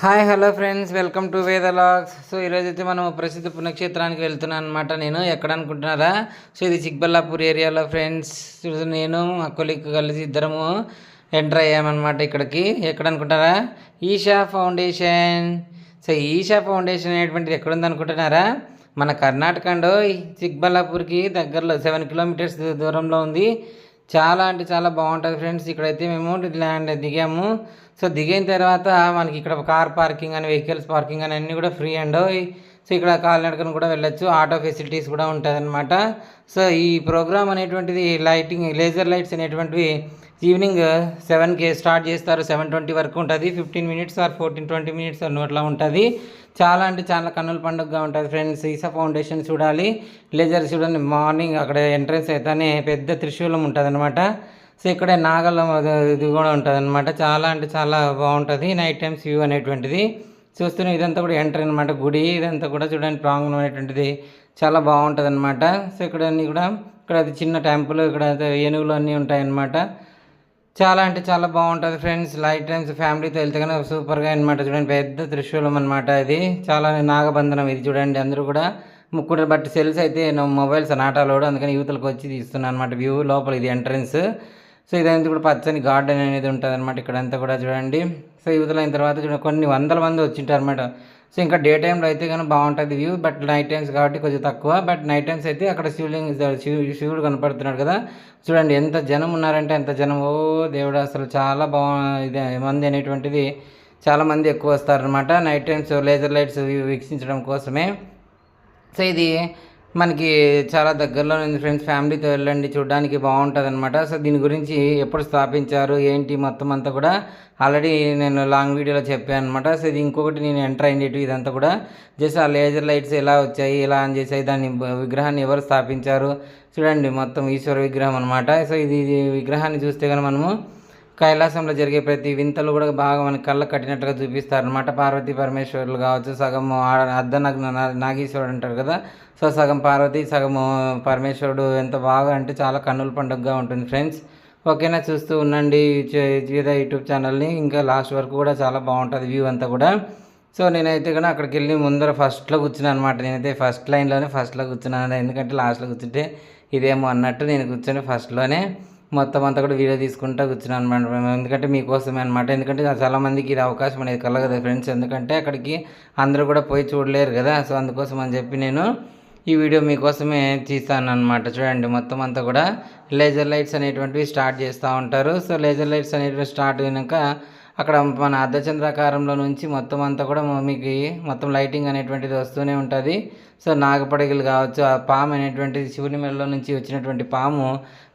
Hi hello friends. Welcome to Veda logs. So ఈరోజు అయితే మనం ప్రసిద్ధ పుణ్యక్షేత్రానికి వెళ్తున్నాను అనమాట నేను. ఎక్కడ అనుకుంటున్నారా? సో ఇది చిక్బల్లాపూర్ ఏరియాలో ఫ్రెండ్స్. చూసి నేను అక్కలిక్ కలిసి ఇద్దరము ఎంటర్ అయ్యామన్నమాట ఇక్కడికి. ఎక్కడ అనుకుంటారా Isha foundation. So Isha foundation అనేటువంటిది ఎక్కడుంది అనుకుంటున్నారా? మన కర్ణాటకలో చిక్బల్లాపూర్కి దగ్గరలో సెవెన్ కిలోమీటర్స్ దూరంలో ఉంది. చాలా అంటే చాలా బాగుంటుంది ఫ్రెండ్స్. ఇక్కడైతే మేము ల్యాండ్ దిగాము. సో దిగిన తర్వాత మనకి ఇక్కడ కార్ పార్కింగ్ అని వెహికల్స్ పార్కింగ్ అని అన్నీ కూడా ఫ్రీ అండ్ సో ఇక్కడ కాలినడకను కూడా వెళ్ళొచ్చు. ఆటో ఫెసిలిటీస్ కూడా ఉంటుంది అనమాట సో ఈ ప్రోగ్రామ్ అనేటువంటిది లైటింగ్ లేజర్ లైట్స్ అనేటువంటివి ఈవినింగ్ సెవెన్కి స్టార్ట్ చేస్తారు. సెవెన్ ట్వంటీ వరకు ఉంటుంది. Fifteen minutes or fourteen twenty minutes అట్లా ఉంటుంది. చాలా అంటే చాలా కన్నుల పండుగగా ఉంటుంది ఫ్రెండ్స్. ఈసా ఫౌండేషన్ చూడాలి. లేజర్ చూడండి. మార్నింగ్ అక్కడ ఎంట్రన్స్ అయితేనే పెద్ద త్రిశూలం ఉంటుంది అనమాట సో ఇక్కడ నాగలం ఇది కూడా ఉంటుంది అనమాట చాలా అంటే చాలా బాగుంటుంది. నైట్ టైమ్స్ వ్యూ అనేటువంటిది. చూస్తున్న ఇదంతా కూడా ఎంటర్ అనమాట గుడి ఇదంతా కూడా చూడండి ప్రాంగణం అనేటువంటిది చాలా బాగుంటుంది అనమాట సో ఇక్కడ అన్నీ కూడా ఇక్కడ అది చిన్న టెంపుల్ ఇక్కడ ఏనుగులు అన్నీ ఉంటాయన్నమాట. చాలా అంటే చాలా బాగుంటుంది ఫ్రెండ్స్. లైట్ టైమ్స్ ఫ్యామిలీతో వెళ్తే కనుక సూపర్గా అనమాట చూడండి పెద్ద త్రిశూలం అనమాట ఇది. చాలా నాగబంధనం ఇది చూడండి అందరూ కూడా. ముక్కుడు బట్టి సెల్స్ అయితే మొబైల్స్ నాటాలోడు అందుకని యూతులకు వచ్చి తీస్తున్నాను అనమాట వ్యూ లోపల ఇది ఎంట్రన్స్. సో ఇదంతా కూడా పచ్చని గార్డెన్ అనేది ఉంటుంది అనమాట ఇక్కడంతా కూడా చూడండి. సో యువతలైన తర్వాత చూడండి కొన్ని వందల మంది వచ్చింటారు అనమాట సో ఇంకా డే టైంలో అయితే కానీ బాగుంటుంది వ్యూ బట్ నైట్ టైమ్స్ కాబట్టి కొంచెం తక్కువ. బట్ నైట్ టైమ్స్ అయితే అక్కడ శివలింగ శివుడు కనపడుతున్నాడు కదా. చూడండి ఎంత జనం ఉన్నారంటే ఎంత జనం. ఓ దేవుడు అసలు చాలా బాగు ఇది మంది అనేటువంటిది చాలామంది ఎక్కువ వస్తారనమాట నైట్ టైమ్స్ లేజర్ లైట్స్ వీక్షించడం కోసమే. సో ఇది మనకి చాలా దగ్గరలో ఉంది ఫ్రెండ్స్ ఫ్యామిలీతో వెళ్ళండి చూడడానికి బాగుంటుంది అనమాట సో దీని గురించి ఎప్పుడు స్థాపించారు ఏంటి మొత్తం అంతా కూడా ఆల్రెడీ నేను లాంగ్ వీడియోలో చెప్పాను అనమాట సో ఇది ఇంకొకటి నేను ఎంటర్ అయ్యేటి ఇదంతా కూడా జస్ట్ ఆ లేజర్ లైట్స్ ఎలా వచ్చాయి ఎలా అని చేసాయి దాన్ని విగ్రహాన్ని ఎవరు స్థాపించారు చూడండి మొత్తం ఈశ్వర విగ్రహం అనమాట సో ఇది విగ్రహాన్ని చూస్తే కానీ మనము కైలాసంలో జరిగే ప్రతి వింతలు కూడా బాగా మన కళ్ళ కట్టినట్టుగా చూపిస్తారు అనమాట పార్వతీ పరమేశ్వరులు కావచ్చు సగం ఆ- అర్ధనగ్న నాగేశ్వరుడు అంటారు కదా. సో సగం పార్వతి సగము పరమేశ్వరుడు ఎంత బాగా అంటే చాలా కన్నుల పండుగగా ఉంటుంది ఫ్రెండ్స్. ఓకేనా చూస్తూ ఉండండి యూట్యూబ్ ఛానల్ని. ఇంకా లాస్ట్ వరకు కూడా చాలా బాగుంటుంది వ్యూ అంతా కూడా. సో నేనైతే కూడా అక్కడికి వెళ్ళి ముందర ఫస్ట్లో కూర్చున్నాను అనమాట నేనైతే ఫస్ట్ లైన్లోనే ఫస్ట్లో కూర్చున్నాను. ఎందుకంటే లాస్ట్లో కూర్చుంటే ఇదేమో అన్నట్టు నేను కూర్చొని ఫస్ట్లోనే మొత్తం అంతా కూడా వీడియో తీసుకుంటా కూర్చున్నాను అనమాట ఎందుకంటే మీకోసమే అనమాట ఎందుకంటే చాలా మందికి ఇది అవకాశం అనేది కలగదు ఫ్రెండ్స్. ఎందుకంటే అక్కడికి అందరూ కూడా పోయి చూడలేరు కదా. సో అందుకోసం అని చెప్పి నేను ఈ వీడియో మీకోసమే తీస్తాను అనమాట చూడండి మొత్తం అంతా కూడా లేజర్ లైట్స్ అనేటువంటివి స్టార్ట్ చేస్తూ ఉంటారు. సో లేజర్ లైట్స్ అనేటివి స్టార్ట్ అయినాక అక్కడ మన అర్ధచంద్రాకారంలో నుంచి మొత్తం అంతా కూడా మీకు మొత్తం లైటింగ్ అనేటువంటిది వస్తూనే ఉంటుంది. సో నాగపడగలు కావచ్చు ఆ పాము అనేటువంటిది శివుని మెడలో నుంచి వచ్చినటువంటి పాము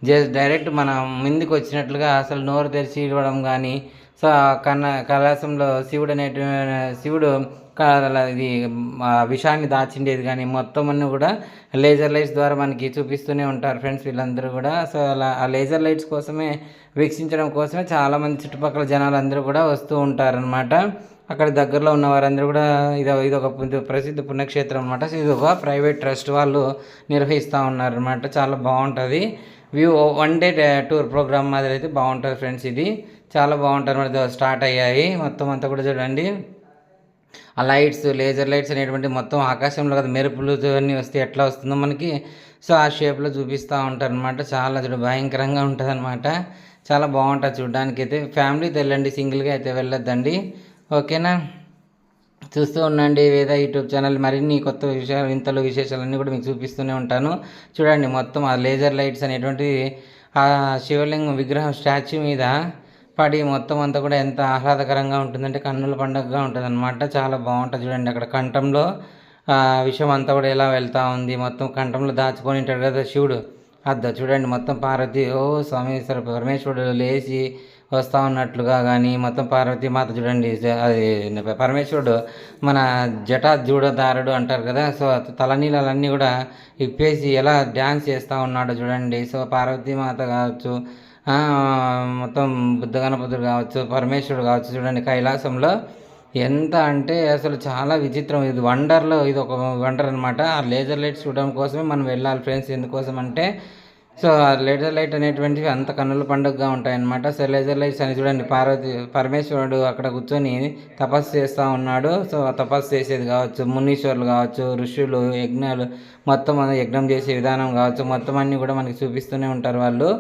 జస్ట్ డైరెక్ట్ మన ముందుకు వచ్చినట్లుగా అసలు నోరు తెరిచి ఇవ్వడం కానీ సో కన్న కైలాసంలో శివుడు అనేటువంటి శివుడు క- ఇది విషాన్ని దాచిండేది కానీ మొత్తం అన్నీ కూడా లేజర్ లైట్స్ ద్వారా మనకి చూపిస్తూనే ఉంటారు ఫ్రెండ్స్ వీళ్ళందరూ కూడా. సో అలా ఆ లేజర్ లైట్స్ కోసమే వీక్షించడం కోసమే చాలామంది చుట్టుపక్కల జనాలు అందరూ కూడా వస్తూ ఉంటారనమాట అక్కడ దగ్గరలో ఉన్న వారందరూ కూడా ఇది ఇది ఒక ప్రసిద్ధ పుణ్యక్షేత్రం అనమాట ఇది ఒక ప్రైవేట్ ట్రస్ట్ వాళ్ళు నిర్వహిస్తూ ఉన్నారనమాట చాలా బాగుంటుంది. View one day tour program మాదిరి అయితే బాగుంటుంది ఫ్రెండ్స్ ఇది. చాలా బాగుంటుంది మరి స్టార్ట్ అయ్యాయి. మొత్తం అంతా కూడా చూడండి. ఆ లైట్స్ లేజర్ లైట్స్ అనేటువంటి మొత్తం ఆకాశంలో కదా మెరుపులు అన్నీ వస్తే ఎట్లా వస్తుందో మనకి. సో ఆ షేప్లో చూపిస్తూ ఉంటారు అనమాట చాలా చూడ భయంకరంగా ఉంటుంది అనమాట చాలా బాగుంటుంది చూడడానికి అయితే ఫ్యామిలీతో వెళ్ళండి సింగిల్గా అయితే వెళ్ళొద్దండి. ఓకేనా? చూస్తూ ఉండండి వేద యూట్యూబ్ ఛానల్. మరిన్ని కొత్త విషయాలు వింతలు విశేషాలన్నీ కూడా మీకు చూపిస్తూనే ఉంటాను. చూడండి మొత్తం ఆ లేజర్ లైట్స్ అనేటువంటి ఆ శివలింగం విగ్రహం స్టాచ్యూ మీద పడి మొత్తం అంతా కూడా ఎంత ఆహ్లాదకరంగా ఉంటుందంటే కన్నుల పండుగగా ఉంటుంది అనమాట చాలా బాగుంటుంది చూడండి అక్కడ కంఠంలో. ఆ విషయం అంతా కూడా ఎలా వెళ్తూ ఉంది. మొత్తం కంఠంలో దాచుకొని ఉంటాడు కదా శివుడు. అద్ద చూడండి మొత్తం పార్వతి ఓ స్వామి పరమేశ్వరుడు లేచి వస్తూ ఉన్నట్లుగా కానీ మొత్తం పార్వతి మాత చూడండి. అది పరమేశ్వరుడు మన జటా జూడదారుడు అంటారు కదా. సో తలనీళ్ళన్నీ కూడా ఇప్పేసి ఎలా డ్యాన్స్ చేస్తూ ఉన్నాడో చూడండి. సో పార్వతీ మాత కావచ్చు మొత్తం బుద్ధ గణపతుడు కావచ్చు పరమేశ్వరుడు కావచ్చు చూడండి కైలాసంలో ఎంత అంటే అసలు చాలా విచిత్రం. ఇది వండర్లో ఇది ఒక వండర్ అనమాట ఆ లేజర్ లైట్స్ చూడడం కోసమే మనం వెళ్ళాలి ఫ్రెండ్స్. ఎందుకోసం అంటే సో ఆ లేజర్ లైట్ అనేటువంటివి అంత కన్నుల పండుగగా ఉంటాయన్నమాట. సో లేజర్ లైట్స్ అని చూడండి పార్వతి పరమేశ్వరుడు అక్కడ కూర్చొని తపస్సు చేస్తూ ఉన్నాడు. సో ఆ తపస్సు చేసేది కావచ్చు మునీశ్వరులు కావచ్చు ఋషులు యజ్ఞాలు మొత్తం యజ్ఞం చేసే విధానం కావచ్చు. మొత్తం అన్నీ కూడా మనకి చూపిస్తూనే ఉంటారు వాళ్ళు.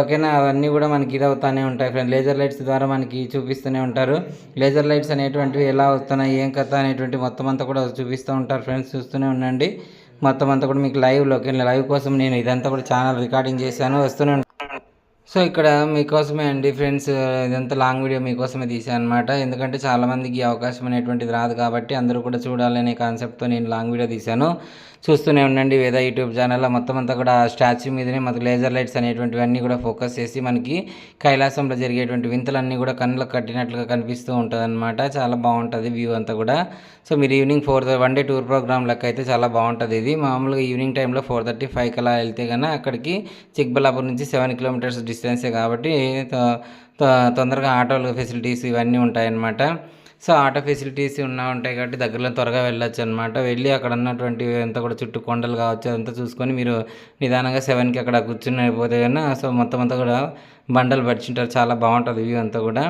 ఓకేనా? అవన్నీ కూడా మనకి ఇది అవుతూనే ఉంటాయి ఫ్రెండ్ లేజర్ లైట్స్ ద్వారా మనకి చూపిస్తూనే ఉంటారు. లేజర్ లైట్స్ అనేటువంటివి ఎలా వస్తున్నాయి ఏం కథ అనేటువంటి మొత్తం అంతా కూడా చూపిస్తూ ఉంటారు ఫ్రెండ్స్ చూస్తూనే ఉండండి. మొత్తం అంతా కూడా మీకు లైవ్లోకి లైవ్ కోసం నేను ఇదంతా కూడా ఛానల్ రికార్డింగ్ చేశాను వస్తూనే ఉంటాను. సో ఇక్కడ మీకోసమే అండి ఫ్రెండ్స్ ఇదంతా లాంగ్ వీడియో మీకోసమే తీసాను అనమాట ఎందుకంటే చాలామందికి అవకాశం అనేటువంటిది రాదు కాబట్టి అందరూ కూడా చూడాలనే కాన్సెప్ట్తో నేను లాంగ్ వీడియో తీశాను. చూస్తూనే ఉండండి వేద యూట్యూబ్ ఛానల్లో మొత్తం అంతా కూడా స్టాచ్యూ మీదనే మనకు లేజర్ లైట్స్ అనేటువంటివన్నీ కూడా ఫోకస్ చేసి మనకి కైలాసంలో జరిగేటువంటి వింతలన్నీ కూడా కళ్ళకు కట్టినట్లుగా కనిపిస్తూ ఉంటుందన్నమాట. చాలా బాగుంటుంది వ్యూ అంతా కూడా. సో మీరు evening for one day tour program లెక్క అయితే చాలా బాగుంటుంది ఇది. మామూలుగా ఈవినింగ్ టైంలో ఫోర్ థర్టీ ఫైవ్ కలా వెళ్తే కన్నా అక్కడికి చిక్బలాపూర్ నుంచి సెవెన్ కిలోమీటర్స్ డిస్టెన్సే కాబట్టి తొందరగా ఆటోలు ఫెసిలిటీస్ ఇవన్నీ ఉంటాయన్నమాట. సో ఆటో ఫెసిలిటీస్ ఉన్నా ఉంటాయి కాబట్టి దగ్గరలో త్వరగా వెళ్ళొచ్చు అనమాట వెళ్ళి అక్కడ ఉన్నటువంటి అంతా కూడా చుట్టూ కొండలు కావచ్చు అదంతా చూసుకొని మీరు నిదానంగా సెవెన్కి అక్కడ కూర్చుని అయిపోతే కన్నా సో మొత్తం అంతా కూడా బండలు పడిచింటారు చాలా బాగుంటుంది వ్యూ అంతా కూడా.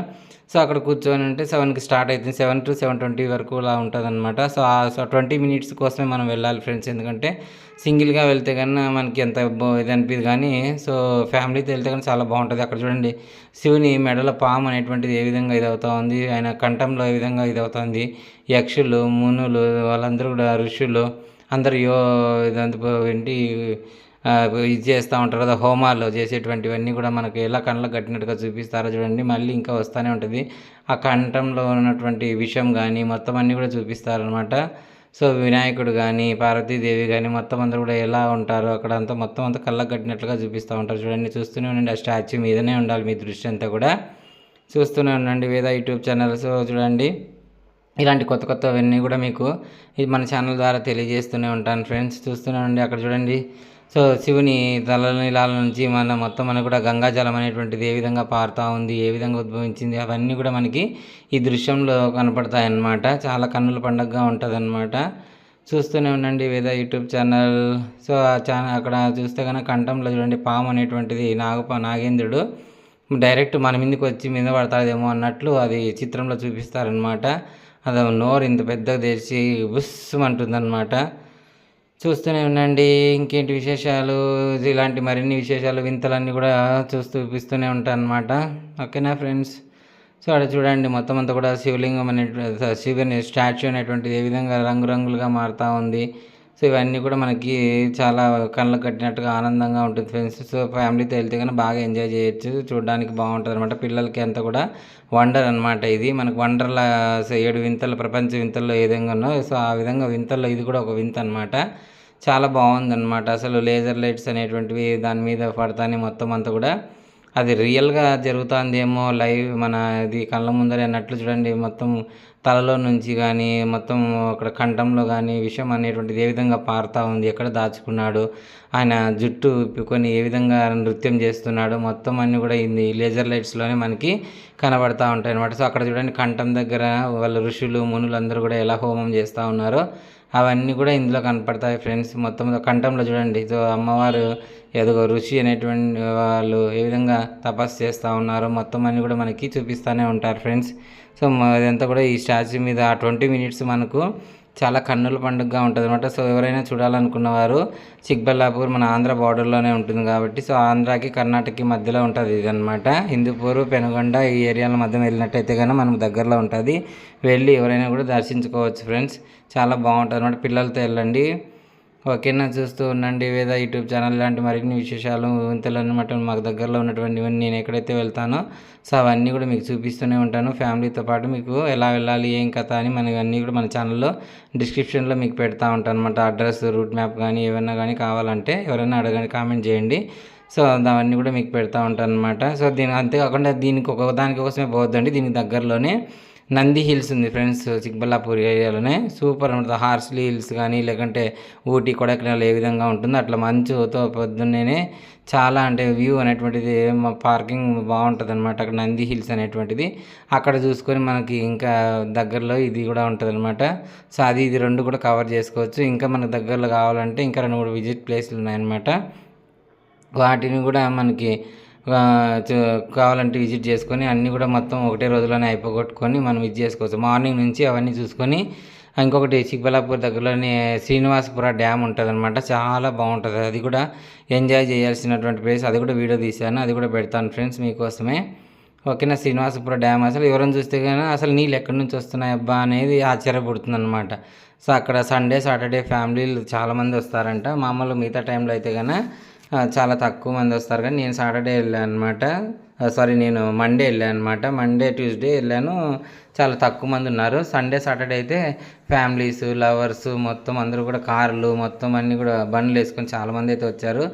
సో అక్కడ కూర్చొని ఉంటే సెవెన్కి స్టార్ట్ అవుతుంది. సెవెన్ టు సెవెన్ ట్వంటీ వరకు అలా ఉంటుంది అనమాట సో ఆ సో ట్వంటీ మినిట్స్ కోసమే మనం వెళ్ళాలి ఫ్రెండ్స్. ఎందుకంటే సింగిల్గా వెళ్తే కన్నా మనకి ఎంత ఇది అనిపిది కానీ సో ఫ్యామిలీతో వెళ్తే కానీ చాలా బాగుంటుంది. అక్కడ చూడండి శివుని మెడల పాము అనేటువంటిది ఏ విధంగా ఇది అవుతా ఉంది ఆయన కంఠంలో ఏ విధంగా ఇది అవుతుంది యక్షులు మునులు వాళ్ళందరూ కూడా ఋషులు అందరూ యో ఇదంతా ఏంటి ఇది చేస్తూ ఉంటారు కదా హోమాల్లో చేసేటువంటివన్నీ కూడా మనకు ఎలా కళ్ళకు కట్టినట్టుగా చూపిస్తారో చూడండి. మళ్ళీ ఇంకా వస్తూనే ఉంటుంది. ఆ కంఠంలో ఉన్నటువంటి విషయం కానీ మొత్తం అన్నీ కూడా చూపిస్తారనమాట సో వినాయకుడు కానీ పార్వతీదేవి కానీ మొత్తం అందరూ కూడా ఎలా ఉంటారో అక్కడ అంతా మొత్తం అంతా కళ్ళకు కట్టినట్లుగా చూపిస్తూ ఉంటారు చూడండి. చూస్తూనే ఉండండి. ఆ స్టాచ్యూ మీదనే ఉండాలి మీ దృష్టి అంతా కూడా. చూస్తూనే ఉండండి వేద యూట్యూబ్ ఛానల్స్ చూడండి. ఇలాంటి కొత్త కొత్తవన్నీ కూడా మీకు ఇది మన ఛానల్ ద్వారా తెలియజేస్తూనే ఉంటాను ఫ్రెండ్స్. చూస్తూనే ఉండండి. అక్కడ చూడండి. సో శివుని తలనీలాల నుంచి మన మొత్తం మనకు కూడా గంగాజలం అనేటువంటిది ఏ విధంగా పారుతూ ఉంది ఏ విధంగా ఉద్భవించింది అవన్నీ కూడా మనకి ఈ దృశ్యంలో కనపడతాయి అన్నమాట చాలా కన్నుల పండగగా ఉంటుంది చూస్తూనే ఉండండి వేద యూట్యూబ్ ఛానల్. సో ఆ ఛానల్ అక్కడ చూస్తే కనుక కంఠంలో చూడండి పాము అనేటువంటిది నాగప నాగేంద్రుడు డైరెక్ట్ మన మీదకి వచ్చి మీద పడతాడేమో అన్నట్లు అది చిత్రంలో చూపిస్తారనమాట అది నోరు ఇంత పెద్దగా తెరిచి బుస్సుమంటుందన్నమాట చూస్తూనే ఉండండి. ఇంకేంటి విశేషాలు? ఇలాంటి మరిన్ని విశేషాలు వింతలన్నీ కూడా చూస్తూ చూపిస్తూనే ఉంటాను అనమాట ఓకేనా ఫ్రెండ్స్? సో అక్కడ చూడండి. మొత్తం అంతా కూడా శివలింగం అనే శివుని స్టాచ్యూ అనేటువంటిది ఏ విధంగా రంగురంగులుగా మారుతూ ఉంది. సో ఇవన్నీ కూడా మనకి చాలా కళ్ళకు కట్టినట్టుగా ఆనందంగా ఉంటుంది ఫ్రెండ్స్. సో ఫ్యామిలీతో వెళ్తే కానీ బాగా ఎంజాయ్ చేయొచ్చు. చూడడానికి బాగుంటుంది అనమాట పిల్లలకి అంతా కూడా వండర్ అనమాట ఇది. మనకు వండర్లా ఏడు వింతలు ప్రపంచ వింతల్లో ఏ విధంగా ఉన్నో సో ఆ విధంగా వింతల్లో ఇది కూడా ఒక వింత అనమాట చాలా బాగుందన్నమాట. అసలు లేజర్ లైట్స్ అనేటువంటివి దాని మీద పడతానే మొత్తం అంతా కూడా. అది రియల్గా జరుగుతుందేమో లైవ్ మన ఇది కళ్ళ ముందరే అన్నట్లు చూడండి. మొత్తం తలలో నుంచి కానీ మొత్తం అక్కడ కంఠంలో కానీ విషం అనేటువంటిది ఏ విధంగా పారుతూ ఉంది ఎక్కడ దాచుకున్నాడు ఆయన జుట్టు విప్పుకొని ఏ విధంగా నృత్యం చేస్తున్నాడు మొత్తం అన్నీ కూడా ఇది లేజర్ లైట్స్లోనే మనకి కనబడతా ఉంటాయి అనమాట సో అక్కడ చూడండి కంఠం దగ్గర వాళ్ళ ఋషులు మునులు అందరూ కూడా ఎలా హోమం చేస్తూ ఉన్నారో. అవన్నీ కూడా ఇందులో కనపడతాయి ఫ్రెండ్స్. మొత్తం కంఠంలో చూడండి. సో అమ్మవారు ఏదో ఋషి అనేటువంటి వాళ్ళు ఏ విధంగా తపస్సు చేస్తూ ఉన్నారో మొత్తం అన్నీ కూడా మనకి చూపిస్తూనే ఉంటారు ఫ్రెండ్స్. సో ఇదంతా కూడా ఈ స్టాచ్యూ మీద ఆ ట్వంటీ మినిట్స్ మనకు చాలా కన్నుల పండుగగా ఉంటుంది అనమాట సో ఎవరైనా చూడాలనుకున్న వారు చిక్బల్లాపూర్ మన ఆంధ్ర బార్డర్లోనే ఉంటుంది కాబట్టి సో ఆంధ్రాకి కర్ణాటకకి మధ్యలో ఉంటుంది ఇది అనమాట హిందూపూర్ పెనుగొండ ఈ ఏరియాల మధ్య వెళ్ళినట్టయితే కానీ మనకు దగ్గరలో ఉంటుంది. వెళ్ళి ఎవరైనా కూడా దర్శించుకోవచ్చు ఫ్రెండ్స్. చాలా బాగుంటుంది అనమాట పిల్లలతో వెళ్ళండి. ఓకేనా చూస్తూ ఉండండి. వేద యూట్యూబ్ ఛానల్ లాంటి మరిన్ని విశేషాలు వింతలు అనమాట మాకు దగ్గరలో ఉన్నటువంటి నేను ఎక్కడైతే వెళ్తానో సో అవన్నీ కూడా మీకు చూపిస్తూనే ఉంటాను. ఫ్యామిలీతో పాటు మీకు ఎలా వెళ్ళాలి ఏం కథ అని మనకి అన్నీ కూడా మన ఛానల్లో డిస్క్రిప్షన్లో మీకు పెడతా ఉంటాను అనమాట అడ్రస్ రూట్ మ్యాప్ కానీ ఏమైనా కానీ కావాలంటే ఎవరైనా అడగని కామెంట్ చేయండి. సో అవన్నీ కూడా మీకు పెడతా ఉంటాను అనమాట సో దీని అంతేకాకుండా దీనికి ఒక దానికోసమే పోవద్దండి. దీనికి దగ్గరలోనే నంది హిల్స్ ఉంది ఫ్రెండ్స్ చిక్బల్లాపూర్ ఏరియాలోనే. సూపర్ ఉంటుంది హార్స్లీ హిల్స్ కానీ లేకుంటే ఊటీ కొడైకెనాల్ ఏ విధంగా ఉంటుందో అట్లా మంచుతో పొద్దున్నేనే చాలా అంటే వ్యూ అనేటువంటిది పార్కింగ్ బాగుంటుంది అనమాట అక్కడ నంది హిల్స్ అనేటువంటిది. అక్కడ చూసుకొని మనకి ఇంకా దగ్గరలో ఇది కూడా ఉంటుంది అనమాట సో అది ఇది రెండు కూడా కవర్ చేసుకోవచ్చు. ఇంకా మనకు దగ్గరలో కావాలంటే ఇంకా రెండు మూడు విజిట్ ప్లేస్లు ఉన్నాయన్నమాట వాటిని కూడా మనకి కావాలంటే విజిట్ చేసుకొని అన్నీ కూడా మొత్తం ఒకటే రోజులోనే అయిపోగొట్టుకొని మనం ఇది చేసుకోవచ్చు. మార్నింగ్ నుంచి అవన్నీ చూసుకొని ఇంకొకటి చిక్బలాపూర్ దగ్గరలోని శ్రీనివాసపుర డ్యామ్ ఉంటుంది అనమాట చాలా బాగుంటుంది. అది కూడా ఎంజాయ్ చేయాల్సినటువంటి ప్లేస్. అది కూడా వీడియో తీశాను. అది కూడా పెడతాను ఫ్రెండ్స్ మీకోసమే. ఓకేనా? శ్రీనివాసపుర డ్యామ్ అసలు ఎవరైనా చూస్తే కానీ అసలు నీళ్ళు ఎక్కడి నుంచి వస్తున్నాయి అబ్బా అనేది ఆశ్చర్యపడుతుంది అనమాట సో అక్కడ సండే సాటర్డే ఫ్యామిలీలు చాలామంది వస్తారంట. మామూలు మిగతా టైంలో అయితే కానీ చాలా తక్కువ మంది వస్తారు కానీ నేను సాటర్డే వెళ్ళాను అనమాట సారీ నేను మండే వెళ్ళాను అనమాట మండే ట్యూస్డే వెళ్ళాను. చాలా తక్కువ మంది ఉన్నారు. సండే సాటర్డే అయితే ఫ్యామిలీస్ లవర్స్ మొత్తం అందరూ కూడా కార్లు మొత్తం అన్నీ కూడా బండ్లు వేసుకొని చాలామంది అయితే వచ్చారు.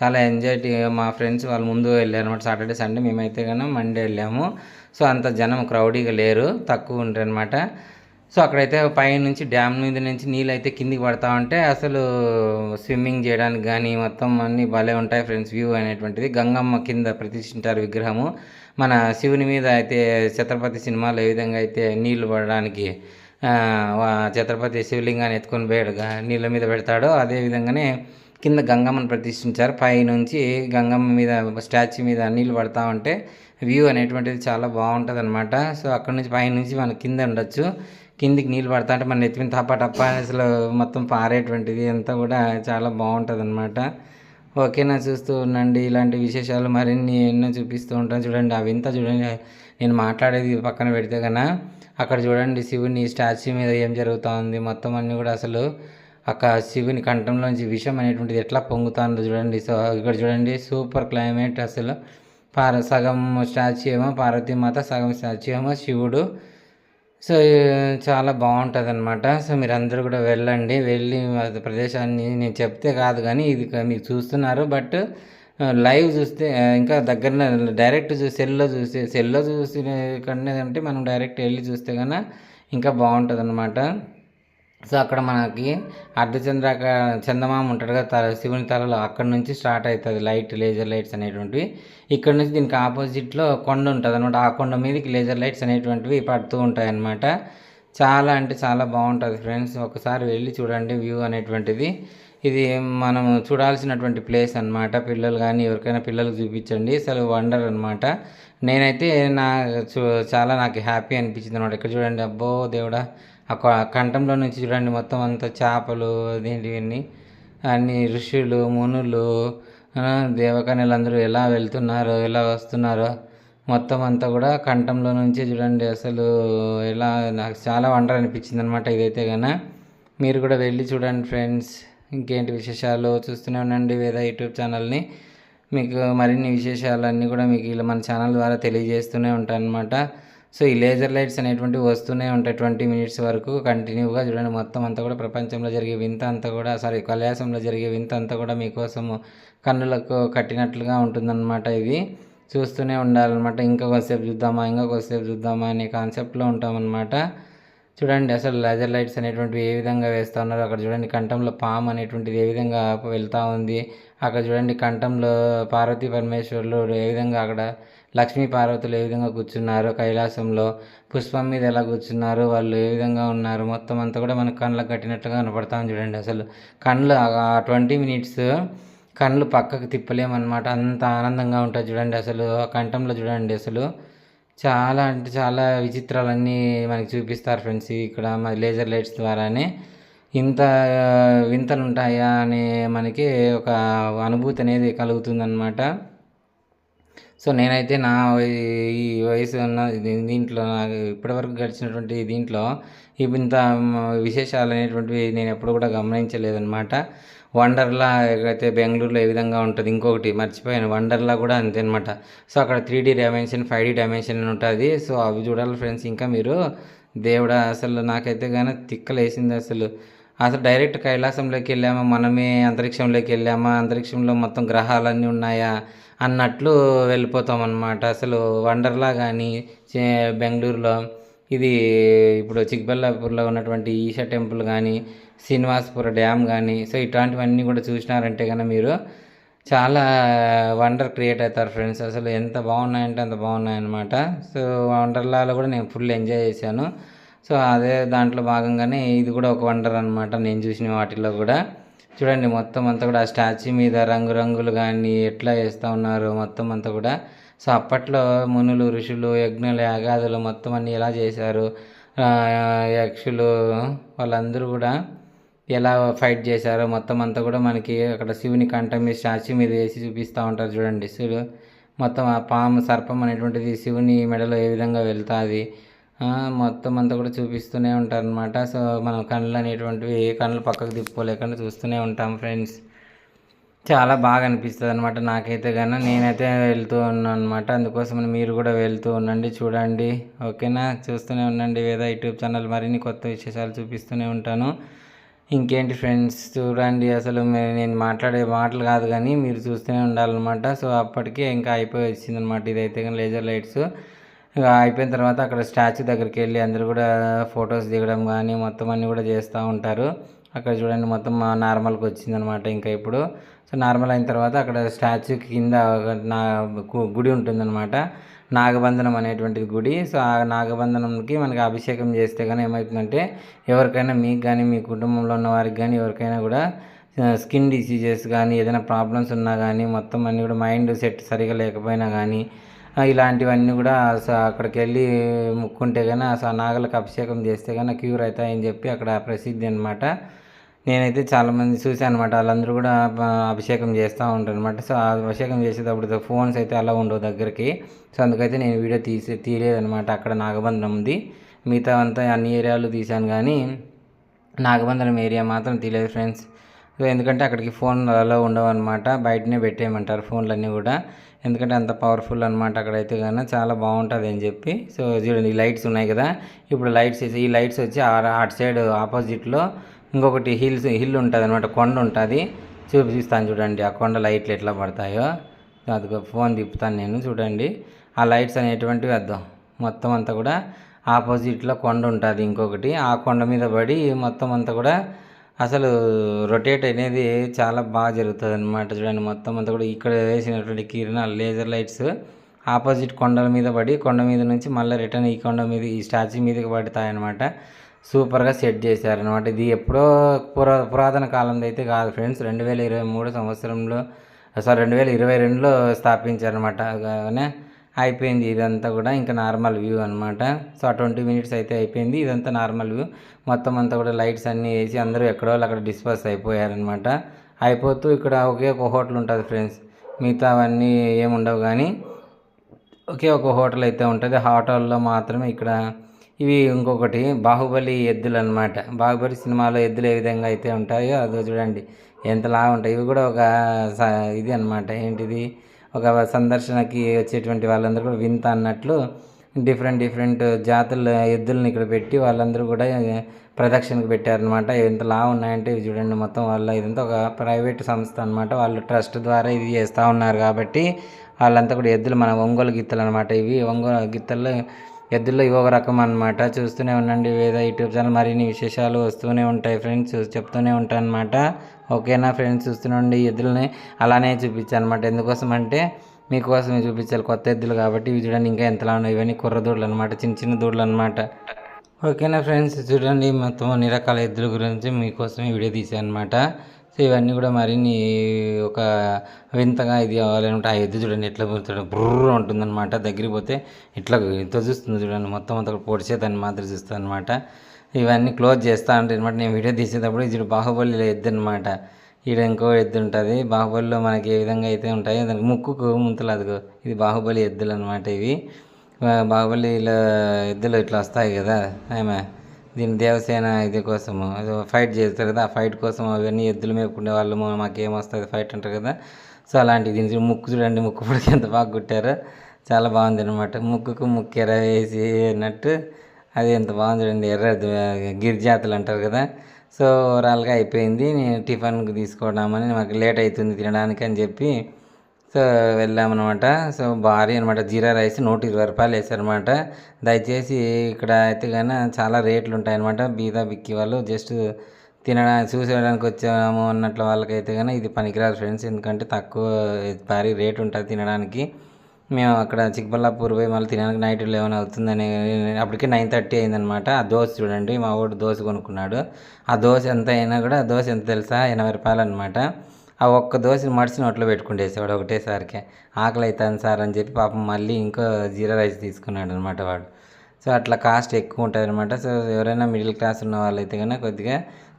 చాలా ఎంజాయ్ మా ఫ్రెండ్స్ వాళ్ళు ముందు వెళ్ళారు అనమాట సాటర్డే సండే. మేమైతే కానీ మండే వెళ్ళాము. సో అంత జనం క్రౌడీగా లేరు తక్కువ ఉంటారు అనమాట సో అక్కడైతే పైనుంచి డ్యామ్ మీద నుంచి నీళ్ళు అయితే కిందికి పడతా ఉంటే అసలు స్విమ్మింగ్ చేయడానికి కానీ మొత్తం అన్నీ భలే ఉంటాయి ఫ్రెండ్స్ వ్యూ అనేటువంటిది. గంగమ్మ కింద ప్రతిష్ఠించారు విగ్రహము. మన శివుని మీద అయితే ఛత్రపతి సినిమాలో ఏ విధంగా అయితే నీళ్ళు పడడానికి ఛత్రపతి శివలింగాన్ని ఎత్తుకొని పోయాడుగా నీళ్ళ మీద పెడతాడో అదే విధంగానే కింద గంగమ్మను ప్రతిష్ఠించారు. పైనుంచి గంగమ్మ మీద స్టాచ్యూ మీద నీళ్ళు పడతా ఉంటే వ్యూ అనేటువంటిది చాలా బాగుంటుంది అనమాట సో అక్కడ నుంచి పైనుంచి మనం కింద ఉండొచ్చు. కిందికి నీళ్ళు పడతా అంటే మన నెత్తిన టపా అసలు మొత్తం పారేటువంటిది అంతా కూడా చాలా బాగుంటుంది అనమాట ఓకేనా చూస్తూ ఉండండి. ఇలాంటి విశేషాలు మరిన్ని ఎన్నో చూపిస్తూ ఉంటాను చూడండి అవి ఇంత చూడండి. నేను మాట్లాడేది పక్కన పెడితే కన్నా అక్కడ చూడండి శివుని స్టాచ్యూ మీద ఏం జరుగుతూ ఉంది మొత్తం అన్నీ కూడా అసలు అక్కడ శివుని కంఠంలోంచి విషం అనేటువంటిది ఎట్లా పొంగుతుందో చూడండి. సో ఇక్కడ చూడండి సూపర్ క్లైమేట్ అసలు. పార సగం స్టాచ్యూ ఏమో పార్వతీమాత సగం స్టాచ్యూ ఏమో శివుడు. సో చాలా బాగుంటుంది అనమాట సో మీరందరూ కూడా వెళ్ళండి. వెళ్ళి ప్రదేశాన్ని నేను చెప్తే కాదు కానీ ఇది మీరు చూస్తున్నారు. బట్ లైవ్ చూస్తే ఇంకా దగ్గర డైరెక్ట్ చూసి సెల్లో చూసి సెల్లో చూసి కన్నా అంటే మనం డైరెక్ట్ వెళ్ళి చూస్తే కన్నా ఇంకా బాగుంటుంది అనమాట సో అక్కడ మనకి అర్ధచంద్ర చందమామ ఉంటాడు కదా తల శివుని తలలో. అక్కడ నుంచి స్టార్ట్ అవుతుంది లైట్ లేజర్ లైట్స్ అనేటువంటివి. ఇక్కడ నుంచి దీనికి ఆపోజిట్లో కొండ ఉంటుంది అనమాట ఆ కొండ మీదకి లేజర్ లైట్స్ అనేటువంటివి పడుతూ ఉంటాయి అన్నమాట. చాలా అంటే చాలా బాగుంటుంది ఫ్రెండ్స్. ఒకసారి వెళ్ళి చూడండి వ్యూ అనేటువంటిది. ఇది మనం చూడాల్సినటువంటి ప్లేస్ అన్నమాట. పిల్లలు కానీ ఎవరికైనా పిల్లలకు చూపించండి. అసలు వండర్ అనమాట నేనైతే నా చూ- చాలా నాకు హ్యాపీ అనిపించింది అనమాట ఇక్కడ చూడండి అబ్బో దేవుడా. ఆ కంఠంలో నుంచి చూడండి మొత్తం అంతా చేపలు అదేంటివన్నీ అన్ని ఋషులు మునులు దేవకన్యలు అందరూ ఎలా వెళ్తున్నారో ఎలా వస్తున్నారో మొత్తం అంతా కూడా కంఠంలో నుంచి చూడండి అసలు ఎలా నాకు చాలా వండర్ అనిపించింది అనమాట ఇదైతే కానీ మీరు కూడా వెళ్ళి చూడండి ఫ్రెండ్స్ ఇంకేంటి విశేషాలు? చూస్తూనే ఉండండి వేద యూట్యూబ్ ఛానల్ని. మీకు మరిన్ని విశేషాలన్నీ కూడా మీకు ఇలా మన ఛానల్ ద్వారా తెలియజేస్తూనే ఉంటాను అనమాట సో ఈ లేజర్ లైట్స్ అనేటువంటివి వస్తూనే ఉంటాయి ట్వంటీ మినిట్స్ వరకు కంటిన్యూగా చూడండి. మొత్తం అంతా కూడా ప్రపంచంలో జరిగే వింత అంతా కూడా సారీ కైలాసంలో జరిగే వింత అంతా కూడా మీకోసం కన్నులకు కట్టినట్లుగా ఉంటుందన్నమాట ఇది. చూస్తూనే ఉండాలన్నమాట. ఇంకా కొద్దిసేపు చూద్దామా ఇంకా కొద్దిసేపు చూద్దామా అనే కాన్సెప్ట్లో ఉంటామన్నమాట. చూడండి అసలు లేజర్ లైట్స్ అనేటువంటివి ఏ విధంగా వేస్తూ ఉన్నారు. అక్కడ చూడండి కంఠంలో పాము అనేటువంటిది ఏ విధంగా వెళ్తూ ఉంది. అక్కడ చూడండి కంఠంలో పార్వతీ పరమేశ్వరులు ఏ విధంగా అక్కడ లక్ష్మీ పార్వతులు ఏ విధంగా కూర్చున్నారు? కైలాసంలో పుష్పం మీద ఎలా కూర్చున్నారు? వాళ్ళు ఏ విధంగా ఉన్నారు? మొత్తం అంతా కూడా మనకు కళ్ళకు కట్టినట్టుగా కనపడతాం చూడండి అసలు. కళ్ళు ఆ ట్వంటీ మినిట్స్ కళ్ళు పక్కకు తిప్పలేమన్నమాట. అంత ఆనందంగా ఉంటుంది చూడండి అసలు. ఆ కంఠంలో చూడండి అసలు. చాలా అంటే చాలా విచిత్రాలన్నీ మనకి చూపిస్తారు ఫ్రెండ్స్ ఇక్కడ మన లేజర్ లైట్స్ ద్వారానే. ఇంత వింతలు ఉంటాయా అనే మనకి ఒక అనుభూతి అనేది కలుగుతుందన్నమాట. సో నేనైతే నా ఈ వయసు ఉన్న దీంట్లో నాకు ఇప్పటివరకు గడిచినటువంటి దీంట్లో ఇంత విశేషాలు అనేటువంటివి నేను ఎప్పుడు కూడా గమనించలేదన్నమాట. వండర్లా అయితే బెంగళూరులో ఏ విధంగా ఉంటుంది ఇంకొకటి మర్చిపోయాను. వండర్లా కూడా అంతే అనమాట సో అక్కడ three D dimension five D dimension అని ఉంటుంది. సో అవి చూడాలి ఫ్రెండ్స్ ఇంకా మీరు. దేవుడా అసలు నాకైతే కానీ తిక్కలేసింది అసలు. అసలు డైరెక్ట్ కైలాసంలోకి వెళ్ళామా? మనమే అంతరిక్షంలోకి వెళ్ళామా? అంతరిక్షంలో మొత్తం గ్రహాలన్నీ ఉన్నాయా? అన్నట్లు వెళ్ళిపోతాం అన్నమాట అసలు వండర్లా కానీ బెంగళూరులో ఇది ఇప్పుడు చిక్బల్లాపూర్లో ఉన్నటువంటి ఈషా టెంపుల్ కానీ శ్రీనివాసపుర డ్యామ్ కానీ సో ఇట్లాంటివన్నీ కూడా చూసినారంటే కనుక మీరు చాలా వండర్ క్రియేట్ అవుతారు ఫ్రెండ్స్. అసలు ఎంత బాగున్నాయంటే అంత బాగున్నాయన్నమాట. సో వండర్లాలో కూడా నేను ఫుల్ ఎంజాయ్ చేశాను. సో అదే దాంట్లో భాగంగానే ఇది కూడా ఒక వండర్ అనమాట నేను చూసిన వాటిల్లో కూడా. చూడండి మొత్తం అంతా కూడా ఆ స్టాచ్యూ మీద రంగురంగులు కానీ ఎట్లా వేస్తూ ఉన్నారు మొత్తం అంతా కూడా. సో అప్పట్లో మునులు ఋషులు యజ్ఞులు యాగాదులు మొత్తం అన్నీ ఎలా చేశారు? యక్షులు వాళ్ళందరూ కూడా ఎలా ఫైట్ చేశారో మొత్తం అంతా కూడా మనకి అక్కడ శివుని కంఠం మీద స్టాచ్యూ మీద వేసి చూపిస్తూ ఉంటారు చూడండి. శివుడు మొత్తం ఆ పాము సర్పం అనేటువంటిది శివుని మెడలో ఏ విధంగా వెళ్తుంది? మొత్తం అంతా కూడా చూపిస్తూనే ఉంటారు అనమాట సో మనం కళ్ళు అనేటువంటివి ఏ కళ్ళు పక్కకు తిప్పుకోలేకుండా చూస్తూనే ఉంటాం ఫ్రెండ్స్. చాలా బాగా అనిపిస్తుంది అనమాట నాకైతే కానీ నేనైతే వెళ్తూ ఉన్నాను అనమాట అందుకోసం మీరు కూడా వెళ్తూ ఉండండి చూడండి. ఓకేనా? చూస్తూనే ఉండండి వేద యూట్యూబ్ ఛానల్ మరిన్ని కొత్త విశేషాలు చూపిస్తూనే ఉంటాను. ఇంకేంటి ఫ్రెండ్స్? చూడండి అసలు నేను మాట్లాడే మాటలు కాదు కానీ మీరు చూస్తూనే ఉండాలన్నమాట. సో అప్పటికే ఇంకా అయిపోయి వచ్చిందనమాట ఇదైతే కానీ లేజర్ లైట్స్. అయిపోయిన తర్వాత అక్కడ స్టాచ్యూ దగ్గరికి వెళ్ళి అందరూ కూడా ఫొటోస్ దిగడం కానీ మొత్తం అన్నీ కూడా చేస్తూ ఉంటారు. అక్కడ చూడండి మొత్తం మా నార్మల్కి వచ్చిందనమాట ఇంకా ఇప్పుడు. సో నార్మల్ అయిన తర్వాత అక్కడ స్టాచ్యూ కింద నా గుడి ఉంటుందన్నమాట. నాగబంధనం అనేటువంటిది గుడి. సో ఆ నాగబంధనంకి మనకి అభిషేకం చేస్తే కానీ ఏమవుతుందంటే ఎవరికైనా మీకు కానీ మీ కుటుంబంలో ఉన్న వారికి కానీ ఎవరికైనా కూడా స్కిన్ డిసీజెస్ కానీ ఏదైనా ప్రాబ్లమ్స్ ఉన్నా కానీ మొత్తం అన్నీ కూడా మైండ్ సెట్ సరిగా లేకపోయినా కానీ ఇలాంటివన్నీ కూడా అక్కడికి వెళ్ళి ముక్కుంటే కానీ ఆ స- నాగలకు అభిషేకం చేస్తే కానీ క్యూర్ అవుతాయని చెప్పి అక్కడ ప్రసిద్ధి అనమాట నేనైతే చాలామంది చూశాను అనమాట వాళ్ళందరూ కూడా అభిషేకం చేస్తూ ఉంటారు అనమాట సో అభిషేకం చేసేటప్పుడు ఫోన్స్ అయితే అలా ఉండవు దగ్గరికి. సో అందుకైతే నేను వీడియో తీసే తీయలేదనమాట అక్కడ నాగబంధనం ఉంది. మిగతా అంతా అన్ని ఏరియాలు తీశాను కానీ నాగబంధనం ఏరియా మాత్రం తీయలేదు ఫ్రెండ్స్. సో ఎందుకంటే అక్కడికి ఫోన్ అలా ఉండవు అనమాట బయటనే పెట్టేయమంటారు ఫోన్లన్నీ కూడా. ఎందుకంటే అంత పవర్ఫుల్ అనమాట అక్కడైతే కానీ చాలా బాగుంటుంది అని చెప్పి. సో చూడండి ఈ లైట్స్ ఉన్నాయి కదా. ఇప్పుడు లైట్స్ ఈ లైట్స్ వచ్చి అటు సైడ్ ఆపోజిట్లో ఇంకొకటి హిల్స్ హిల్ ఉంటుంది అనమాట కొండ ఉంటుంది. చూపిస్తాను చూడండి ఆ కొండ లైట్లు ఎట్లా పడతాయో. అది ఫోన్ తిప్పుతాను నేను చూడండి. ఆ లైట్స్ అనేటువంటివి వద్దాం మొత్తం అంతా కూడా ఆపోజిట్లో కొండ ఉంటుంది ఇంకొకటి. ఆ కొండ మీద పడి మొత్తం అంతా కూడా అసలు రొటేట్ అనేది చాలా బాగా జరుగుతుంది అనమాట చూడండి మొత్తం అంతా కూడా ఇక్కడ వేసినటువంటి కిరణాలు లేజర్ లైట్స్ ఆపోజిట్ కొండల మీద పడి కొండ మీద నుంచి మళ్ళీ రిటర్న్ ఈ కొండ మీద ఈ స్టాచ్యూ మీదకి పడతాయన్నమాట. సూపర్గా సెట్ చేశారనమాట ఇది ఎప్పుడో పురా పురాతన కాలంలో అయితే కాదు ఫ్రెండ్స్ రెండు వేల ఇరవై మూడు సంవత్సరంలో సారీ రెండు వేల ఇరవై రెండులో స్థాపించారనమాట అయిపోయింది ఇదంతా కూడా ఇంకా నార్మల్ వ్యూ అనమాట సో ఆ ట్వంటీ మినిట్స్ అయితే అయిపోయింది. ఇదంతా నార్మల్ వ్యూ. మొత్తం అంతా కూడా లైట్స్ అన్నీ వేసి అందరూ ఎక్కడో వాళ్ళు అక్కడ డిస్పర్స్ అయిపోయారనమాట అయిపోతూ ఇక్కడ ఒకే ఒక హోటల్ ఉంటుంది ఫ్రెండ్స్. మిగతా అవన్నీ ఏముండవు కానీ ఒకే ఒక హోటల్ అయితే ఉంటుంది. హోటల్లో మాత్రమే ఇక్కడ ఇవి ఇంకొకటి బాహుబలి ఎద్దులు అనమాట బాహుబలి సినిమాలో ఎద్దులు ఏ విధంగా అయితే ఉంటాయో అదో చూడండి. ఎంతలా ఉంటాయి. ఇవి కూడా ఒక స- ఇది అనమాట ఏంటిది? ఒక సందర్శనకి వచ్చేటువంటి వాళ్ళందరూ కూడా వింత అన్నట్లు డిఫరెంట్ డిఫరెంట్ జాతుల ఎద్దులను ఇక్కడ పెట్టి వాళ్ళందరూ కూడా ప్రదక్షిణకు పెట్టారనమాట ఎంతలా ఉన్నాయంటే ఇవి చూడండి మొత్తం వాళ్ళ ఇదంతా ఒక ప్రైవేట్ సంస్థ అనమాట వాళ్ళు ట్రస్ట్ ద్వారా ఇది చేస్తూ ఉన్నారు కాబట్టి వాళ్ళంతా కూడా ఎద్దులు మన ఒంగోలు గిత్తలు అనమాట ఇవి. ఒంగోలు గిత్తల్లో ఎద్దుల్లో ఇవి ఒక రకం అనమాట చూస్తూనే ఉండండి వేద యూట్యూబ్ ఛానల్ మరిన్ని విశేషాలు వస్తూనే ఉంటాయి ఫ్రెండ్స్. చెప్తూనే ఉంటాను అనమాట ఓకేనా ఫ్రెండ్స్? చూస్తూనే ఉండి ఎద్దులని అలానే చూపించాను అనమాట ఎందుకోసం అంటే మీకోసమే చూపించాలి కొత్త ఎద్దులు కాబట్టి. ఇవి చూడండి ఇంకా ఎంతలా ఉన్నాయి. ఇవన్నీ కుర్ర దూడలు అనమాట చిన్న చిన్న దూడలు అనమాట ఓకేనా ఫ్రెండ్స్? చూడండి మొత్తం అన్ని రకాల ఎద్దుల గురించి మీకోసం ఈ వీడియో తీసాను అనమాట సో ఇవన్నీ కూడా మరిన్ని ఒక వింతగా ఇది అవ్వాలంటే ఆ ఎద్దు చూడండి ఎట్లా పోతాడు బుర్ర ఉంటుందన్నమాట. దగ్గరికి పోతే ఇట్లా ఇంత చూస్తుంది చూడండి. మొత్తం అంతా పొడిచే పొడిచేదాన్ని మాత్రం చూస్తుంది అనమాట ఇవన్నీ క్లోజ్ చేస్తా అంటే అనమాట. నేను వీడియో తీసేటప్పుడు ఇది బాహుబలి ఎద్దు అనమాట ఈడ ఇంకో ఎద్దు ఉంటుంది. బాహుబలిలో మనకి ఏ విధంగా అయితే ఉంటాయో దానికి ముక్కుకు ముంతలు అదిగో. ఇది బాహుబలి ఎద్దులు అనమాట ఇవి. బాహుబలిలో ఎద్దులు ఇట్లా వస్తాయి కదా ఆమె దీని దేవసేన ఇది కోసము అది ఫైట్ చేస్తారు కదా ఆ ఫైట్ కోసం అవన్నీ ఎద్దులు మేపుకునే వాళ్ళు మాకేం వస్తుంది ఫైట్ అంటారు కదా. సో అలాంటి దీని ముక్కు చూడండి ముక్కు పొడికి ఎంత బాగా కుట్టారో. చాలా బాగుంది అనమాట ముక్కుకు ముక్కు ఎర్ర వేసి అన్నట్టు అది ఎంత బాగుంది చూడండి ఎర్ర గిరిజాతులు అంటారు కదా. సో ఓవరాల్గా అయిపోయింది. నేను టిఫిన్కి తీసుకోవడామని మాకు లేట్ అవుతుంది తినడానికి అని చెప్పి సో వెళ్ళామన్నమాట. సో భారీ అనమాట జీరా రైస్ నూట ఇరవై రూపాయలు వేసారనమాట దయచేసి ఇక్కడ అయితే కానీ చాలా రేట్లు ఉంటాయన్నమాట బీదా బిక్కి వాళ్ళు జస్ట్ తినడానికి చూసేయడానికి వచ్చాము అన్నట్లు వాళ్ళకైతే కానీ ఇది పనికిరాదు ఫ్రెండ్స్. ఎందుకంటే తక్కువ భారీ రేట్ ఉంటుంది తినడానికి. మేము అక్కడ చిక్బల్లాపూర్ పోయి మళ్ళీ తినడానికి నైట్ లెవెన్ అవుతుందని అప్పటికే నైన్ థర్టీ అయిందనమాట ఆ దోశ చూడండి మా వాడు దోశ కొనుక్కున్నాడు. ఆ దోశ ఎంత అయినా కూడా ఆ దోశ ఎంత తెలుసా? ఎనభై రూపాయలు అనమాట ఆ ఒక్క దోశని మడిచి నోట్లో పెట్టుకుంటేసేవాడు ఒకటేసారికి. ఆకలి అవుతుంది సార్ అని చెప్పి పాపం మళ్ళీ ఇంకో జీరా రైస్ తీసుకున్నాడు అనమాట వాడు. సో అట్లా కాస్ట్ ఎక్కువ ఉంటుంది అనమాట సో ఎవరైనా మిడిల్ క్లాస్ ఉన్న వాళ్ళైతే కనుక కొద్దిగా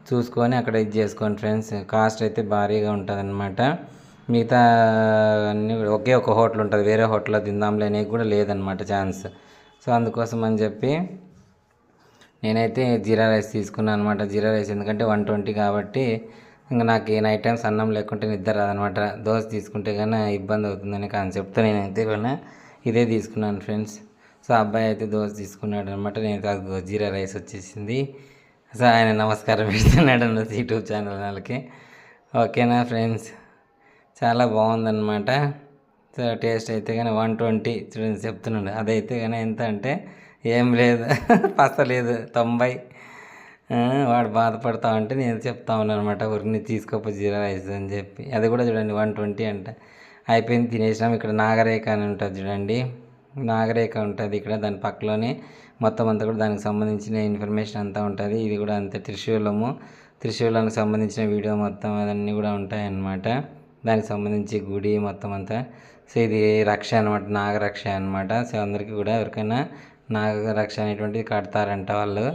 చూసుకొని అక్కడ ఇది చేసుకోండి ఫ్రెండ్స్. కాస్ట్ అయితే భారీగా ఉంటుంది అనమాట మిగతా అన్నీ కూడా ఒకే ఒక హోటల్ ఉంటుంది వేరే హోటల్లో తిందాంలే అనేది కూడా లేదనమాట ఛాన్స్. సో అందుకోసం అని చెప్పి నేనైతే జీరా రైస్ తీసుకున్నాను అనమాట జీరా రైస్ ఎందుకంటే వన్ ట్వంటీ కాబట్టి ఇంకా నాకు ఏ నైట్ టైమ్స్ అన్నం లేకుంటే నిద్ర రాదనమాట దోశ తీసుకుంటే కానీ ఇబ్బంది అవుతుందనే కాన్సెప్ట్తో నేనైతే కూడా ఇదే తీసుకున్నాను ఫ్రెండ్స్. సో అబ్బాయి అయితే దోశ తీసుకున్నాడు అనమాట నేను జీరా రైస్ వచ్చేసింది. సో ఆయన నమస్కారం పెడుతున్నాడు అన్న యూట్యూబ్ ఛానల్ వాళ్ళకి. ఓకేనా ఫ్రెండ్స్? చాలా బాగుందన్నమాట. సో టేస్ట్ అయితే కానీ వన్ ట్వంటీ చూడండి చెప్తున్నాడు. అదైతే కానీ ఎంత అంటే ఏం లేదు. పస్తలేదు తొంభై వాడు బాధపడతా ఉంటే నేను చెప్తా ఉన్నాను అనమాట ఊరికి తీసుకోపో జీరా రైస్ అని చెప్పి. అది కూడా చూడండి వన్ ట్వంటీ అంట. అయిపోయింది తినేసినాం. ఇక్కడ నాగరేఖ అని ఉంటుంది చూడండి. నాగరేఖ ఉంటుంది ఇక్కడ దాని పక్కలోనే. మొత్తం అంతా కూడా దానికి సంబంధించిన ఇన్ఫర్మేషన్ అంతా ఉంటుంది. ఇది కూడా అంతే త్రిశూలము. త్రిశూలానికి సంబంధించిన వీడియో మొత్తం అదన్నీ కూడా ఉంటాయన్నమాట దానికి సంబంధించి గుడి మొత్తం అంతా. సో ఇది రక్ష అనమాట నాగరక్ష అనమాట సో అందరికీ కూడా ఎవరికైనా నాగరక్ష అనేటువంటిది కడతారంట వాళ్ళు.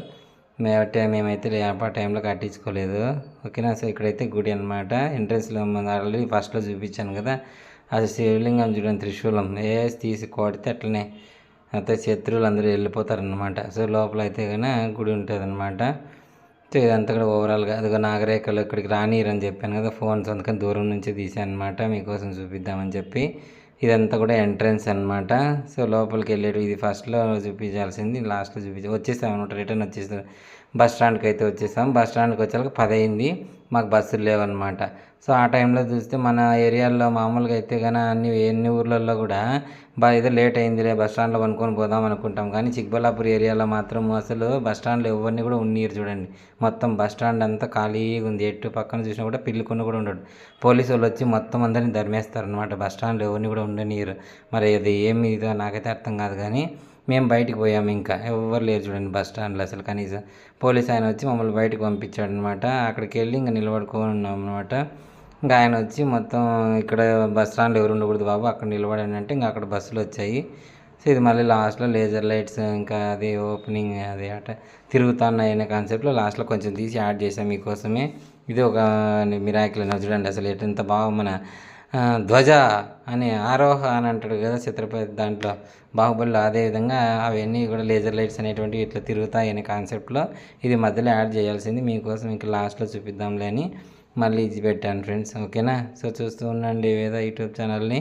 మేమైతే మేమైతే ఆ టైంలో కట్టించుకోలేదు. ఓకేనా? సో ఇక్కడైతే గుడి అనమాట ఎంట్రెన్స్లో ఆల్రెడీ ఫస్ట్లో చూపించాను కదా. అది శివలింగం చూడండి త్రిశూలం. ఏ తీసి కొడితే అట్లనే అయితే శత్రువులు అందరూ వెళ్ళిపోతారనమాట సో లోపల అయితే కానీ గుడి ఉంటుంది అనమాట సో ఇదంతా కూడా ఓవరాల్గా అదిగో నాగరేఖలు ఇక్కడికి రానియరని చెప్పాను కదా. ఫోన్స్ అందుకని దూరం నుంచి తీసాను అనమాట మీకోసం చూపిద్దామని చెప్పి. ఇదంతా కూడా ఎంట్రన్స్ అనమాట సో లోపలికి వెళ్ళేటు ఇది ఫస్ట్లో చూపించాల్సింది లాస్ట్లో చూపించి వచ్చేసాం అనమాట రిటర్న్ వచ్చేసాం. బస్ స్టాండ్కి అయితే వచ్చేసాం. బస్ స్టాండ్కి వచ్చాక పది అయింది మాకు బస్సులు లేవన్నమాట. సో ఆ టైంలో చూస్తే మన ఏరియాలో మామూలుగా అయితే కానీ అన్ని ఎన్ని ఊర్లలో కూడా బా ఏదో లేట్ అయిందిలే బస్ స్టాండ్లో కొనుక్కొని పోదాం అనుకుంటాం. కానీ చిక్బల్లాపూర్ ఏరియాలో మాత్రం అసలు బస్ స్టాండ్లో ఎవరిని కూడా ఉన్నీరు చూడండి. మొత్తం బస్ స్టాండ్ అంతా ఖాళీగా ఉంది. ఎటు పక్కన చూసినా కూడా పిల్లుకున్న కూడా ఉండడు. పోలీసు వాళ్ళు వచ్చి మొత్తం అందరిని ధర్మేస్తారు అనమాట బస్ స్టాండ్లో ఎవరిని కూడా ఉండనీరు మరి అది ఏమి ఇదో నాకైతే అర్థం కాదు కానీ మేము బయటికి పోయాము ఇంకా. ఎవరు లేరు చూడండి బస్ స్టాండ్లో అసలు కనీసం. పోలీస్ ఆయన వచ్చి మమ్మల్ని బయటకు పంపించాడు అనమాట అక్కడికి వెళ్ళి ఇంకా నిలబడుకొని ఉన్నాం అనమాట ఇంకా ఆయన వచ్చి మొత్తం ఇక్కడ బస్ స్టాండ్లో ఎవరు ఉండకూడదు బాబు అక్కడ నిలబడండి అంటే ఇంకా అక్కడ బస్సులు వచ్చాయి. సో ఇది మళ్ళీ లాస్ట్లో లేజర్ లైట్స్ ఇంకా అది ఓపెనింగ్ అది అట తిరుగుతున్నాయి అనే కాన్సెప్ట్లో లాస్ట్లో కొంచెం తీసి యాడ్ చేసాం మీకోసమే. ఇది ఒక మిరాకిల్ చూడండి అసలు ఎంత బాగా మన ధ్వజ అని ఆరోహ అని అంటాడు కదా చిత్రపతి దాంట్లో. బాహుబలిలో అదేవిధంగా అవన్నీ కూడా లేజర్ లైట్స్ అనేటువంటివి ఇట్లా తిరుగుతాయి అనే కాన్సెప్ట్లో ఇది మధ్యలో యాడ్ చేయాల్సింది మీకోసం ఇంకా లాస్ట్లో చూపిద్దాంలే అని. మళ్ళీ ఇది పెట్టాను ఫ్రెండ్స్ ఓకేనా? సో చూస్తూ ఉండండి వేద యూట్యూబ్ ఛానల్ని.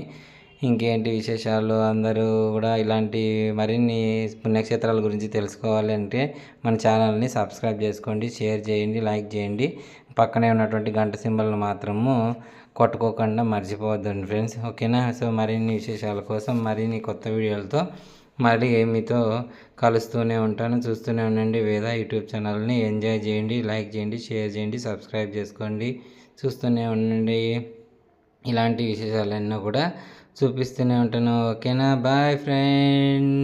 ఇంకేంటి విశేషాలు? అందరూ కూడా ఇలాంటి మరిన్ని పుణ్యక్షేత్రాల గురించి తెలుసుకోవాలంటే మన ఛానల్ని సబ్స్క్రైబ్ చేసుకోండి షేర్ చేయండి లైక్ చేయండి. పక్కనే ఉన్నటువంటి గంట సింబల్ని మాత్రము కొట్టుకోకుండా మర్చిపోవద్దండి ఫ్రెండ్స్ ఓకేనా? సో మరిన్ని విశేషాల కోసం మరిన్ని కొత్త వీడియోలతో మళ్ళీ మీతో కలుస్తూనే ఉంటాను చూస్తూనే ఉండండి. వేద యూట్యూబ్ ఛానల్ని ఎంజాయ్ చేయండి లైక్ చేయండి షేర్ చేయండి సబ్స్క్రైబ్ చేసుకోండి చూస్తూనే ఉండండి. ఇలాంటి విశేషాలన్నీ కూడా చూపిస్తూనే ఉంటాను. ఓకేనా? Bye friend.